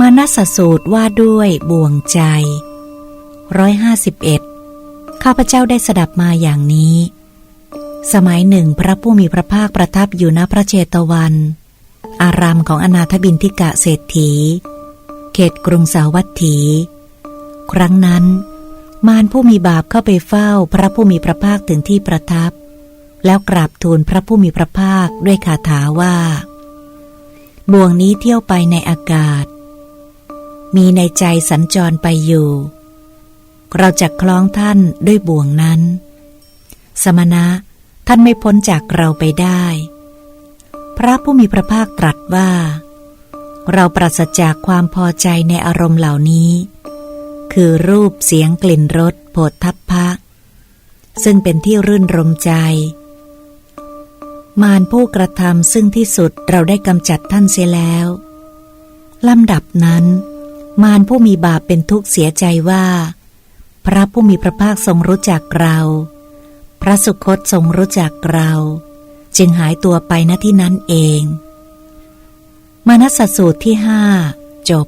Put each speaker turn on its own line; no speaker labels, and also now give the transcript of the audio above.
มานัสสูตรว่าด้วยบ่วงใจร้อยห้าสิบเอ็ดข้าพเจ้าได้สดับมาอย่างนี้ สมัยหนึ่งพระผู้มีพระภาคประทับอยู่ณพระเจตวัน อารามของอนาถบินทิกะเศรษฐี เขตกรุงสาวัตถี ครั้งนั้น มารผู้มีบาปเข้าไปเฝ้าพระผู้มีพระภาคถึงที่ประทับ แล้วกราบทูลพระผู้มีพระภาคด้วยคาถาว่า บ่วงนี้เที่ยวไปในอากาศ มีในใจสัญจรไปอยู่ เราจะคล้องท่านด้วยบ่วงนั้น สมณะท่านไม่พ้นจากเราไปได้ พระผู้มีพระภาคตรัสว่า เราปราศจากความพอใจในอารมณ์เหล่านี้ คือรูปเสียงกลิ่นรสโผฏฐัพพะ ซึ่งเป็นที่รื่นรมใจ มารผู้กระทำซึ่งที่สุดเราได้กำจัดท่านเสียแล้วลำดับนั้น มารผู้มีบาปเป็นทุกข์เสียใจว่า พระผู้มีพระภาคทรงรู้จักเรา พระสุคตทรงรู้จักเรา จึงหายตัวไปณที่นั้นเอง มนัสสูตรที่ห้าจบ